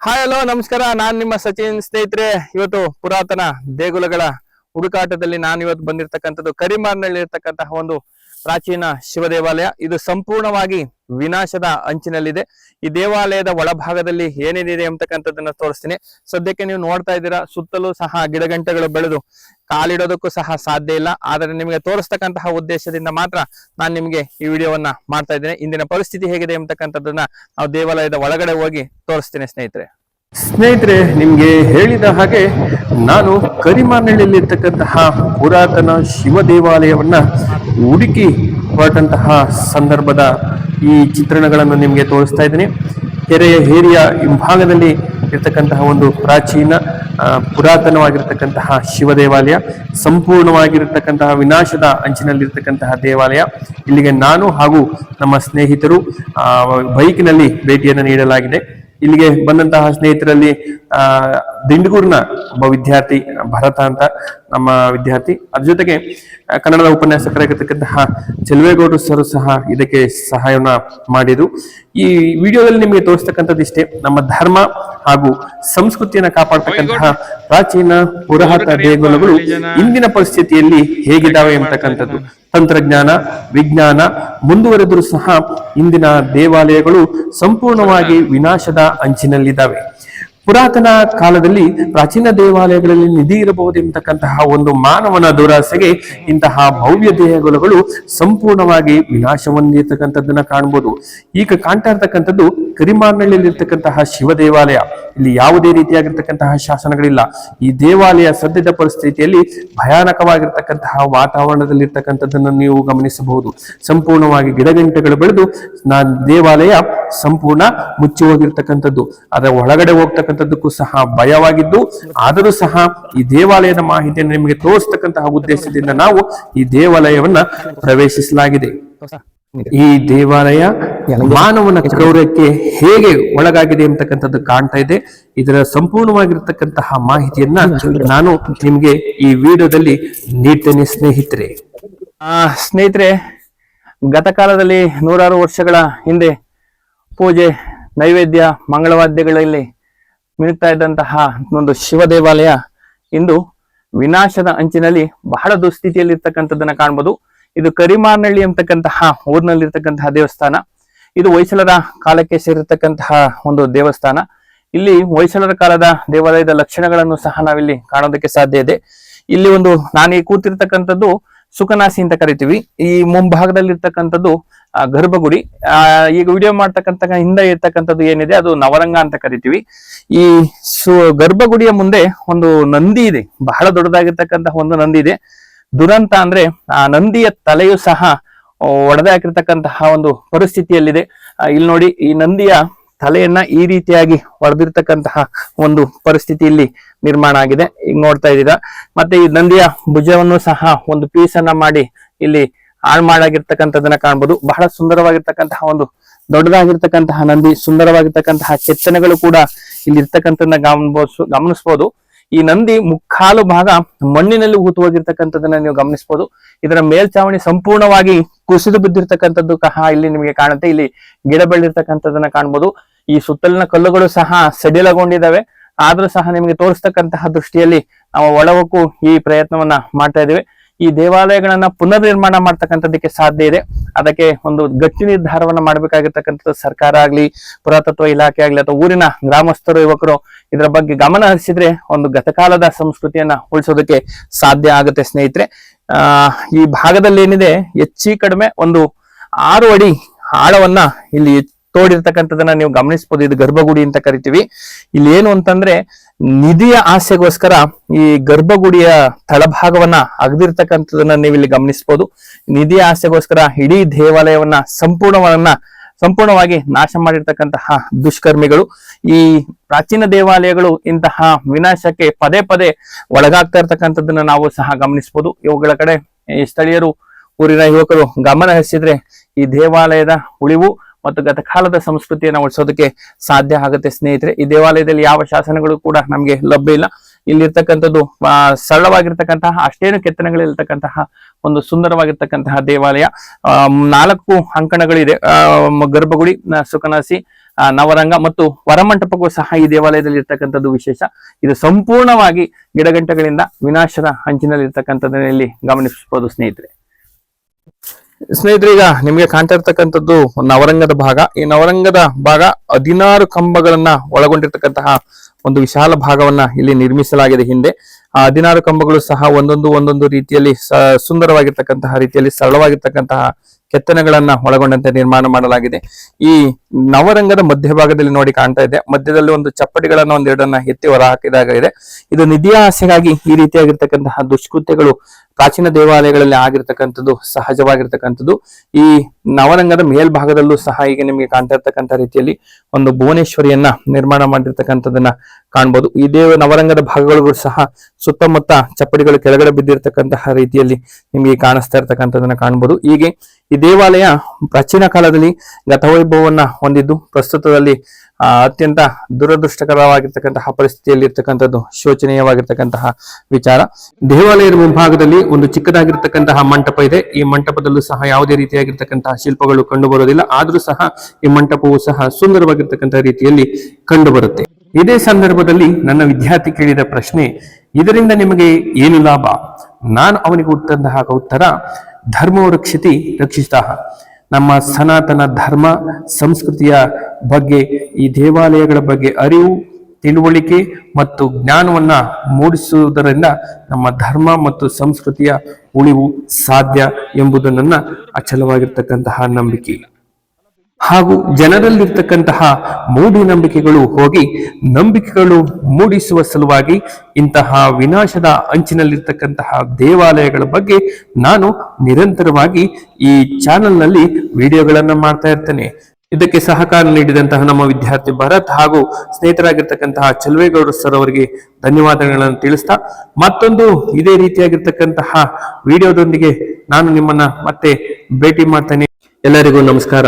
Hi hello ನಮಸ್ಕಾರ. ನಾನ್ ನಿಮ್ಮ ಸಚಿನ್. ಸ್ನೇಹಿತರೆ, ಇವತ್ತು ಪುರಾತನ ದೇಗುಲಗಳ ಹುಡುಕಾಟದಲ್ಲಿ ನಾನು ಇವತ್ತು ಬಂದಿರತಕ್ಕಂಥದ್ದು ಕರಿಮಾರ್ನಲ್ಲಿ ಇರ್ತಕ್ಕಂತಹ ಒಂದು ಪ್ರಾಚೀನ ಶಿವ ದೇವಾಲಯ ಇದು ಸಂಪೂರ್ಣವಾಗಿ ವಿನಾಶದ ಅಂಚಿನಲ್ಲಿದೆ. ಈ ದೇವಾಲಯದ ಒಳಭಾಗದಲ್ಲಿ ಏನೇನಿದೆ ಅಂತಕ್ಕಂಥದ್ದನ್ನ ತೋರಿಸ್ತೀನಿ. ಸದ್ಯಕ್ಕೆ ನೀವು ನೋಡ್ತಾ ಇದ್ದೀರಾ, ಸುತ್ತಲೂ ಸಹ ಗಿಡಗಂಟೆಗಳು ಬೆಳೆದು ಕಾಲಿಡೋದಕ್ಕೂ ಸಹ ಸಾಧ್ಯ ಇಲ್ಲ. ಆದರೆ ನಿಮಗೆ ತೋರಿಸ್ತಕ್ಕಂತಹ ಉದ್ದೇಶದಿಂದ ಮಾತ್ರ ನಾನು ನಿಮಗೆ ಈ ವಿಡಿಯೋವನ್ನ ಮಾಡ್ತಾ ಇದ್ದೇನೆ. ಇಂದಿನ ಪರಿಸ್ಥಿತಿ ಹೇಗಿದೆ ಅಂತಕ್ಕಂಥದ್ದನ್ನ ನಾವು ದೇವಾಲಯದ ಒಳಗಡೆ ಹೋಗಿ ತೋರಿಸ್ತೀನಿ ಸ್ನೇಹಿತರೆ. ಸ್ನೇಹಿತರೆ, ನಿಮ್ಗೆ ಹೇಳಿದ ಹಾಗೆ ನಾನು ಕರಿಮಾನಹಳ್ಳಿಯಲ್ಲಿರ್ತಕ್ಕಂತಹ ಪುರಾತನ ಶಿವ ದೇವಾಲಯವನ್ನ ಹುಡುಕಿ ಹೊರಟಂತಹ ಸಂದರ್ಭದ ಈ ಚಿತ್ರಣಗಳನ್ನು ನಿಮಗೆ ತೋರಿಸ್ತಾ ಇದ್ದೀನಿ. ಕೆರೆಯ ಏರಿಯ ಹಿಂಭಾಗದಲ್ಲಿ ಇರ್ತಕ್ಕಂತಹ ಒಂದು ಪ್ರಾಚೀನ ಪುರಾತನವಾಗಿರತಕ್ಕಂತಹ ಶಿವ ದೇವಾಲಯ ಸಂಪೂರ್ಣವಾಗಿರ್ತಕ್ಕಂತಹ ವಿನಾಶದ ಅಂಚಿನಲ್ಲಿರ್ತಕ್ಕಂತಹ ದೇವಾಲಯ. ಇಲ್ಲಿಗೆ ನಾನು ಹಾಗೂ ನಮ್ಮ ಸ್ನೇಹಿತರು ಬೈಕ್ನಲ್ಲಿ ಭೇಟಿಯನ್ನು ನೀಡಲಾಗಿದೆ. ಇಲ್ಲಿಗೆ ಬಂದಂತಹ ಸ್ನೇಹಿತರಲ್ಲಿ, ಆ, ದಿಂಡಗೂರ್ನ ಒಬ್ಬ ವಿದ್ಯಾರ್ಥಿ, ಭರತ ಅಂತ ನಮ್ಮ ವಿದ್ಯಾರ್ಥಿ. ಅದ್ರ ಜೊತೆಗೆ ಕನ್ನಡದ ಉಪನ್ಯಾಸಕರಾಗಿರ್ತಕ್ಕಂತಹ ಚೆಲುವೇಗೌಡರು ಸರ್ ಸಹ ಇದಕ್ಕೆ ಸಹಾಯವನ್ನ ಮಾಡಿದ್ರು. ಈ ವಿಡಿಯೋದಲ್ಲಿ ನಿಮಗೆ ತೋರಿಸ್ತಕ್ಕಂಥದ್ದು ಇಷ್ಟೇ, ನಮ್ಮ ಧರ್ಮ ಹಾಗೂ ಸಂಸ್ಕೃತಿಯನ್ನ ಕಾಪಾಡ್ತಕ್ಕಂತಹ ಪ್ರಾಚೀನ ಪುರಾತ ದೇಗುಲಗಳು ಇಂದಿನ ಪರಿಸ್ಥಿತಿಯಲ್ಲಿ ಹೇಗಿದ್ದಾವೆ ಎಂಬತಕ್ಕಂಥದ್ದು ತಂತ್ರಜ್ಞಾನ ವಿಜ್ಞಾನ ಮುಂದುವರೆದರೂ ಸಹ ಇಂದಿನ ದೇವಾಲಯಗಳು ಸಂಪೂರ್ಣವಾಗಿ ವಿನಾಶದ ಅಂಚಿನಲ್ಲಿದ್ದಾವೆ. ಪುರಾತನ ಕಾಲದಲ್ಲಿ ಪ್ರಾಚೀನ ದೇವಾಲಯಗಳಲ್ಲಿ ನಿಧಿ ಇರಬಹುದು ಎಂಬತಕ್ಕಂತಹ ಒಂದು ಮಾನವನ ದುರಾಸೆಗೆ ಇಂತಹ ಭವ್ಯ ದೇಹಗಳು ಸಂಪೂರ್ಣವಾಗಿ ವಿನಾಶ ಹೊಂದಿರ್ತಕ್ಕಂಥದ್ದನ್ನ ಕಾಣಬಹುದು ಈಗ ಕಾಣ್ತಾ ಇರ್ತಕ್ಕಂಥದ್ದು ಕರಿಮಾರ್ನಳ್ಳಿಯಲ್ಲಿರ್ತಕ್ಕಂತಹ ಶಿವ ದೇವಾಲಯ. ಇಲ್ಲಿ ಯಾವುದೇ ರೀತಿಯಾಗಿರ್ತಕ್ಕಂತಹ ಶಾಸನಗಳಿಲ್ಲ. ಈ ದೇವಾಲಯ ಸದ್ಯದ ಪರಿಸ್ಥಿತಿಯಲ್ಲಿ ಭಯಾನಕವಾಗಿರ್ತಕ್ಕಂತಹ ವಾತಾವರಣದಲ್ಲಿರ್ತಕ್ಕಂಥದ್ದನ್ನು ನೀವು ಗಮನಿಸಬಹುದು. ಸಂಪೂರ್ಣವಾಗಿ ಗಿಡಗಂಟೆಗಳು ಬೆಳೆದು, ನಾ ದೇವಾಲಯ ಸಂಪೂರ್ಣ ಮುಚ್ಚಿ ಹೋಗಿರ್ತಕ್ಕಂಥದ್ದು. ಅದರ ಒಳಗಡೆ ಹೋಗ್ತಕ್ಕಂಥದ್ದಕ್ಕೂ ಸಹ ಭಯವಾಗಿದ್ದು, ಆದರೂ ಸಹ ಈ ದೇವಾಲಯದ ಮಾಹಿತಿಯನ್ನು ನಿಮಗೆ ತೋರಿಸ್ತಕ್ಕಂತಹ ಉದ್ದೇಶದಿಂದ ನಾವು ಈ ದೇವಾಲಯವನ್ನ ಪ್ರವೇಶಿಸಲಾಗಿದೆ. ಈ ದೇವಾಲಯ ಮಾನವನ ಗೌರವಕ್ಕೆ ಹೇಗೆ ಒಳಗಾಗಿದೆ ಅಂತಕ್ಕಂಥದ್ದು ಕಾಣ್ತಾ ಇದೆ. ಇದರ ಸಂಪೂರ್ಣವಾಗಿರ್ತಕ್ಕಂತಹ ಮಾಹಿತಿಯನ್ನ ನಾನು ನಿಮ್ಗೆ ಈ ವಿಡಿಯೋದಲ್ಲಿ ನೀಡ್ತೇನೆ ಸ್ನೇಹಿತರೆ. ಆ, ಸ್ನೇಹಿತರೆ, ಗತಕಾಲದಲ್ಲಿ ನೂರಾರು ವರ್ಷಗಳ ಹಿಂದೆ ಪೂಜೆ, ನೈವೇದ್ಯ, ಮಂಗಳವಾದ್ಯಗಳಲ್ಲಿ ಮಿನುಗ್ತಾ ಇದ್ದಂತಹ ಒಂದು ಶಿವ ದೇವಾಲಯ ಇಂದು ವಿನಾಶದ ಅಂಚಿನಲ್ಲಿ ಬಹಳ ದುಸ್ಥಿತಿಯಲ್ಲಿ ಇರ್ತಕ್ಕಂಥದ್ದನ್ನ ಕಾಣ್ಬೋದು. ಇದು ಕರಿಮಾರ್ನಳ್ಳಿ ಅಂತಕ್ಕಂತಹ ಊರಿನಲ್ಲಿರ್ತಕ್ಕಂತಹ ದೇವಸ್ಥಾನ. ಇದು ಹೊಯ್ಸಳರ ಕಾಲಕ್ಕೆ ಸೇರಿರ್ತಕ್ಕಂತಹ ಒಂದು ದೇವಸ್ಥಾನ. ಇಲ್ಲಿ ಹೊಯ್ಸಳರ ಕಾಲದ ದೇವಾಲಯದ ಲಕ್ಷಣಗಳನ್ನು ಸಹ ನಾವಿಲ್ಲಿ ಕಾಣೋದಕ್ಕೆ ಸಾಧ್ಯ ಇದೆ. ಇಲ್ಲಿ ಒಂದು ನಾನು ಕೂತಿರ್ತಕ್ಕಂಥದ್ದು ಸುಖನಾಸಿ ಅಂತ ಕರಿತೀವಿ. ಈ ಮುಂಭಾಗದಲ್ಲಿ ಇರ್ತಕ್ಕಂಥದ್ದು ಗರ್ಭಗುಡಿ. ಆ, ಈಗ ವಿಡಿಯೋ ಮಾಡ್ತಕ್ಕಂಥ ಹಿಂದೆ ಇರ್ತಕ್ಕಂಥದ್ದು ಏನಿದೆ ಅದು ನವರಂಗ ಅಂತ ಕರಿತೀವಿ. ಈ ಸು ಗರ್ಭಗುಡಿಯ ಮುಂದೆ ಒಂದು ನಂದಿ ಇದೆ. ಬಹಳ ದೊಡ್ಡದಾಗಿರ್ತಕ್ಕಂತಹ ಒಂದು ನಂದಿ ಇದೆ. ದುರಂತ ಅಂದ್ರೆ ಆ ನಂದಿಯ ತಲೆಯು ಸಹ ಒಡೆದಾಕಿರ್ತಕ್ಕಂತಹ ಒಂದು ಪರಿಸ್ಥಿತಿಯಲ್ಲಿದೆ. ಇಲ್ಲಿ ನೋಡಿ ಈ ನಂದಿಯ ತಲೆಯನ್ನ ಈ ರೀತಿಯಾಗಿ ಹೊಡೆದಿರ್ತಕ್ಕಂತಹ ಒಂದು ಪರಿಸ್ಥಿತಿ ಇಲ್ಲಿ ನಿರ್ಮಾಣ ಆಗಿದೆ. ಈಗ ನೋಡ್ತಾ ಇದ್ದೀರಾ? ಮತ್ತೆ ಈ ನಂದಿಯ ಭುಜವನ್ನು ಸಹ ಒಂದು ಪೀಸ್ ಅನ್ನ ಮಾಡಿ ಇಲ್ಲಿ ಹಾಳು ಮಾಡಾಗಿರ್ತಕ್ಕಂಥದ್ದನ್ನ ಕಾಣ್ಬೋದು. ಬಹಳ ಸುಂದರವಾಗಿರ್ತಕ್ಕಂತಹ ಒಂದು ದೊಡ್ಡದಾಗಿರ್ತಕ್ಕಂತಹ ನಂದಿ, ಸುಂದರವಾಗಿರ್ತಕ್ಕಂತಹ ಕೆತ್ತನೆಗಳು ಕೂಡ ಇಲ್ಲಿ ಇರ್ತಕ್ಕಂಥದ್ದನ್ನ ಗಮನಿಸಬಹುದು ಗಮನಿಸಬಹುದು. ಈ ನಂದಿ ಮುಕ್ಕಾಲು ಭಾಗ ಮಣ್ಣಿನಲ್ಲಿ ಹೂತು ಹೋಗಿರ್ತಕ್ಕಂಥದ್ದನ್ನ ನೀವು ಗಮನಿಸಬಹುದು. ಇದರ ಮೇಲ್ಚಾವಣಿ ಸಂಪೂರ್ಣವಾಗಿ ಕುಸಿದು ಬಿದ್ದಿರ್ತಕ್ಕಂಥದ್ದು ಸಹ ಇಲ್ಲಿ ನಿಮಗೆ ಕಾಣುತ್ತೆ. ಇಲ್ಲಿ ಗಿಡ ಬೆಳೆದಿರ್ತಕ್ಕಂಥದ್ದನ್ನ ಕಾಣ್ಬೋದು. ಈ ಸುತ್ತಲಿನ ಕಲ್ಲುಗಳು ಸಹ ಸಡಿಲಗೊಂಡಿದ್ದಾವೆ. ಆದ್ರೂ ಸಹ ನಿಮಗೆ ತೋರಿಸ್ತಕ್ಕಂತಹ ದೃಷ್ಟಿಯಲ್ಲಿ ನಾವು ಒಳವಕ್ಕೂ ಈ ಪ್ರಯತ್ನವನ್ನ ಮಾಡ್ತಾ ಇದ್ದೇವೆ. ಈ ದೇವಾಲಯಗಳನ್ನ ಪುನರ್ ನಿರ್ಮಾಣ ಮಾಡ್ತಕ್ಕಂಥದ್ದಕ್ಕೆ ಸಾಧ್ಯ ಇದೆ. ಅದಕ್ಕೆ ಒಂದು ಗಟ್ಟಿ ನಿರ್ಧಾರವನ್ನ ಮಾಡಬೇಕಾಗಿರ್ತಕ್ಕಂಥದ್ದು ಸರ್ಕಾರ ಆಗ್ಲಿ, ಪುರಾತತ್ವ ಇಲಾಖೆ ಆಗ್ಲಿ ಅಥವಾ ಊರಿನ ಗ್ರಾಮಸ್ಥರು, ಯುವಕರು ಇದರ ಬಗ್ಗೆ ಗಮನ ಹರಿಸಿದ್ರೆ ಒಂದು ಗತಕಾಲದ ಸಂಸ್ಕೃತಿಯನ್ನ ಉಳಿಸೋದಕ್ಕೆ ಸಾಧ್ಯ ಆಗುತ್ತೆ ಸ್ನೇಹಿತರೆ. ಈ ಭಾಗದಲ್ಲಿ ಏನಿದೆ ಹೆಚ್ಚಿ ಕಡಿಮೆ ಒಂದು ಆರು ಅಡಿ ಆಳವನ್ನ ಇಲ್ಲಿ ತೋಡಿರ್ತಕ್ಕಂಥದ್ದನ್ನ ನೀವು ಗಮನಿಸಬಹುದು ಇದು ಗರ್ಭಗುಡಿ ಅಂತ ಕರಿತೀವಿ. ಇಲ್ಲಿ ಏನು ಅಂತಂದ್ರೆ ನಿಧಿಯ ಆಸೆಗೋಸ್ಕರ ಈ ಗರ್ಭಗುಡಿಯ ತಳಭಾಗವನ್ನ ಅಗದಿರ್ತಕ್ಕಂಥದ್ದನ್ನ ನೀವು ಇಲ್ಲಿ ಗಮನಿಸಬಹುದು ನಿಧಿಯ ಆಸೆಗೋಸ್ಕರ ಇಡೀ ದೇವಾಲಯವನ್ನ ಸಂಪೂರ್ಣವನ್ನ ಸಂಪೂರ್ಣವಾಗಿ ನಾಶ ಮಾಡಿರ್ತಕ್ಕಂತಹ ದುಷ್ಕರ್ಮಿಗಳು. ಈ ಪ್ರಾಚೀನ ದೇವಾಲಯಗಳು ಇಂತಹ ವಿನಾಶಕ್ಕೆ ಪದೇ ಪದೇ ಒಳಗಾಗ್ತಾ ಇರ್ತಕ್ಕಂಥದ್ದನ್ನ ನಾವು ಸಹ ಗಮನಿಸಬಹುದು ಇವುಗಳ ಕಡೆ ಸ್ಥಳೀಯರು, ಊರಿನ ಯುವಕರು ಗಮನ ಹರಿಸಿದ್ರೆ ಈ ದೇವಾಲಯದ ಉಳಿವು ಮತ್ತು ಗತಕಾಲದ ಸಂಸ್ಕೃತಿಯನ್ನು ಉಳಿಸೋದಕ್ಕೆ ಸಾಧ್ಯ ಆಗುತ್ತೆ ಸ್ನೇಹಿತರೆ. ಈ ದೇವಾಲಯದಲ್ಲಿ ಯಾವ ಶಾಸನಗಳು ಕೂಡ ನಮಗೆ ಲಭ್ಯ ಇಲ್ಲ. ಇಲ್ಲಿರ್ತಕ್ಕಂಥದ್ದು ಸರಳವಾಗಿರ್ತಕ್ಕಂತಹ, ಅಷ್ಟೇನು ಕೆತ್ತನೆಗಳಿರ್ತಕ್ಕಂತಹ ಒಂದು ಸುಂದರವಾಗಿರ್ತಕ್ಕಂತಹ ದೇವಾಲಯ. ನಾಲ್ಕು ಅಂಕಣಗಳಿದೆ. ಗರ್ಭಗುಡಿ ಸುಕನಾಸಿ ನವರಂಗ ಮತ್ತು ವರಮಂಟಪಕ್ಕೂ ಸಹ ಈ ದೇವಾಲಯದಲ್ಲಿ ಇರ್ತಕ್ಕಂಥದ್ದು ವಿಶೇಷ. ಇದು ಸಂಪೂರ್ಣವಾಗಿ ಗಿಡಗಂಟೆಗಳಿಂದ ವಿನಾಶದ ಅಂಚಿನಲ್ಲಿ ಇರ್ತಕ್ಕಂಥದ್ದನ್ನ ಇಲ್ಲಿ ಗಮನಿಸಬಹುದು ಸ್ನೇಹಿತರೆ. ಸ್ನೇಹಿತರೆ, ಈಗ ನಿಮಗೆ ಕಾಣ್ತಾ ಇರ್ತಕ್ಕಂಥದ್ದು ನವರಂಗದ ಭಾಗ. ಈ ನವರಂಗದ ಭಾಗ ಹದಿನಾರು ಕಂಬಗಳನ್ನ ಒಳಗೊಂಡಿರ್ತಕ್ಕಂತಹ ಒಂದು ವಿಶಾಲ ಭಾಗವನ್ನ ಇಲ್ಲಿ ನಿರ್ಮಿಸಲಾಗಿದೆ ಹಿಂದೆ. ಆ ಹದಿನಾರು ಕಂಬಗಳು ಸಹ ಒಂದೊಂದು ಒಂದೊಂದು ರೀತಿಯಲ್ಲಿ ಸುಂದರವಾಗಿರ್ತಕ್ಕಂತಹ ರೀತಿಯಲ್ಲಿ ಸರಳವಾಗಿರ್ತಕ್ಕಂತಹ ಕೆತ್ತನೆಗಳನ್ನ ಒಳಗೊಂಡಂತೆ ನಿರ್ಮಾಣ ಮಾಡಲಾಗಿದೆ. ಈ ನವರಂಗದ ಮಧ್ಯಭಾಗದಲ್ಲಿ ನೋಡಿ ಕಾಣ್ತಾ ಇದೆ. ಮಧ್ಯದಲ್ಲಿ ಒಂದು ಚಪ್ಪಡಿಗಳನ್ನ ಒಂದೆರಡನ್ನ ಎತ್ತಿ ಹೊರ ಹಾಕಿದಾಗಿದೆ ಇದು ನಿಧಿಯ ಆಸೆಗಾಗಿ ಈ ರೀತಿಯಾಗಿರ್ತಕ್ಕಂತಹ ದುಷ್ಕೃತ್ಯಗಳು ಪ್ರಾಚೀನ ದೇವಾಲಯಗಳಲ್ಲಿ ಆಗಿರ್ತಕ್ಕಂಥದ್ದು, ಸಹಜವಾಗಿರ್ತಕ್ಕಂಥದ್ದು. ಈ ನವರಂಗದ ಮೇಲ್ಭಾಗದಲ್ಲೂ ಸಹ ಈಗ ನಿಮಗೆ ಕಾಣ್ತಾ ಇರ್ತಕ್ಕಂಥ ರೀತಿಯಲ್ಲಿ ಒಂದು ಭುವನೇಶ್ವರಿಯನ್ನ ನಿರ್ಮಾಣ ಮಾಡಿರ್ತಕ್ಕಂಥದ್ದನ್ನ ಕಾಣ್ಬೋದು. ಈ ದೇವ ನವರಂಗದ ಭಾಗಗಳಿಗೂ ಸಹ ಸುತ್ತಮುತ್ತ ಚಪ್ಪಡಿಗಳು ಕೆಳಗಡೆ ಬಿದ್ದಿರ್ತಕ್ಕಂತಹ ರೀತಿಯಲ್ಲಿ ನಿಮಗೆ ಕಾಣಿಸ್ತಾ ಇರ್ತಕ್ಕಂಥದ್ದನ್ನ ಕಾಣಬಹುದು ಹೀಗೆ ಈ ದೇವಾಲಯ ಪ್ರಾಚೀನ ಕಾಲದಲ್ಲಿ ಗತವೈಭವವನ್ನ ಹೊಂದಿದ್ದು, ಪ್ರಸ್ತುತದಲ್ಲಿ ಅತ್ಯಂತ ದುರದೃಷ್ಟಕರವಾಗಿರ್ತಕ್ಕಂತಹ ಪರಿಸ್ಥಿತಿಯಲ್ಲಿ ಇರ್ತಕ್ಕಂಥದ್ದು ಶೋಚನೀಯವಾಗಿರ್ತಕ್ಕಂತಹ ವಿಚಾರ. ದೇವಾಲಯದ ಮುಂಭಾಗದಲ್ಲಿ ಒಂದು ಚಿಕ್ಕದಾಗಿರ್ತಕ್ಕಂತಹ ಮಂಟಪ ಇದೆ. ಈ ಮಂಟಪದಲ್ಲೂ ಸಹ ಯಾವುದೇ ರೀತಿಯಾಗಿರ್ತಕ್ಕಂತಹ ಶಿಲ್ಪಗಳು ಕಂಡು ಬರೋದಿಲ್ಲ ಆದ್ರೂ ಸಹ ಈ ಮಂಟಪವು ಸಹ ಸುಂದರವಾಗಿರ್ತಕ್ಕಂತಹ ರೀತಿಯಲ್ಲಿ ಕಂಡು ಬರುತ್ತೆ ಇದೇ ಸಂದರ್ಭದಲ್ಲಿ ನನ್ನ ವಿದ್ಯಾರ್ಥಿ ಕೇಳಿದ ಪ್ರಶ್ನೆ, ಇದರಿಂದ ನಿಮಗೆ ಏನು ಲಾಭ? ನಾನು ಅವನಿಗೆ ಉತ್ತಂತಹ ಉತ್ತರ ಧರ್ಮೋ ರಕ್ಷಿತಿ, ರಕ್ಷಿತ. ನಮ್ಮ ಸನಾತನ ಧರ್ಮ, ಸಂಸ್ಕೃತಿಯ ಬಗ್ಗೆ, ಈ ದೇವಾಲಯಗಳ ಬಗ್ಗೆ ಅರಿವು, ತಿಳುವಳಿಕೆ ಮತ್ತು ಜ್ಞಾನವನ್ನ ಮೂಡಿಸುವುದರಿಂದ ನಮ್ಮ ಧರ್ಮ ಮತ್ತು ಸಂಸ್ಕೃತಿಯ ಉಳಿವು ಸಾಧ್ಯ ಎಂಬುದು ನನ್ನ ಅಚಲವಾಗಿರ್ತಕ್ಕಂತಹ ನಂಬಿಕೆ. ಹಾಗೂ ಜನರಲ್ಲಿರ್ತಕ್ಕಂತಹ ಮೂಢನಂಬಿಕೆಗಳು ಹೋಗಿ ನಂಬಿಕೆಗಳು ಮೂಡಿಸುವ ಸಲುವಾಗಿ ಇಂತಹ ವಿನಾಶದ ಅಂಚಿನಲ್ಲಿರ್ತಕ್ಕಂತಹ ದೇವಾಲಯಗಳ ಬಗ್ಗೆ ನಾನು ನಿರಂತರವಾಗಿ ಈ ಚಾನೆಲ್ನಲ್ಲಿ ವಿಡಿಯೋಗಳನ್ನು ಮಾಡ್ತಾ ಇರ್ತೇನೆ. ಇದಕ್ಕೆ ಸಹಕಾರ ನೀಡಿದಂತಹ ನಮ್ಮ ವಿದ್ಯಾರ್ಥಿ ಭರತ್ ಹಾಗೂ ಸ್ನೇಹಿತರಾಗಿರ್ತಕ್ಕಂತಹ ಚಲುವೇಗೌಡ ಸರ್ ಅವರಿಗೆ ಧನ್ಯವಾದಗಳನ್ನು ತಿಳಿಸ್ತಾ ಮತ್ತೊಂದು ಇದೇ ರೀತಿಯಾಗಿರ್ತಕ್ಕಂತಹ ವಿಡಿಯೋದೊಂದಿಗೆ ನಾನು ನಿಮ್ಮನ್ನ ಮತ್ತೆ ಭೇಟಿ ಮಾಡ್ತೇನೆ. ಎಲ್ಲರಿಗೂ ನಮಸ್ಕಾರ.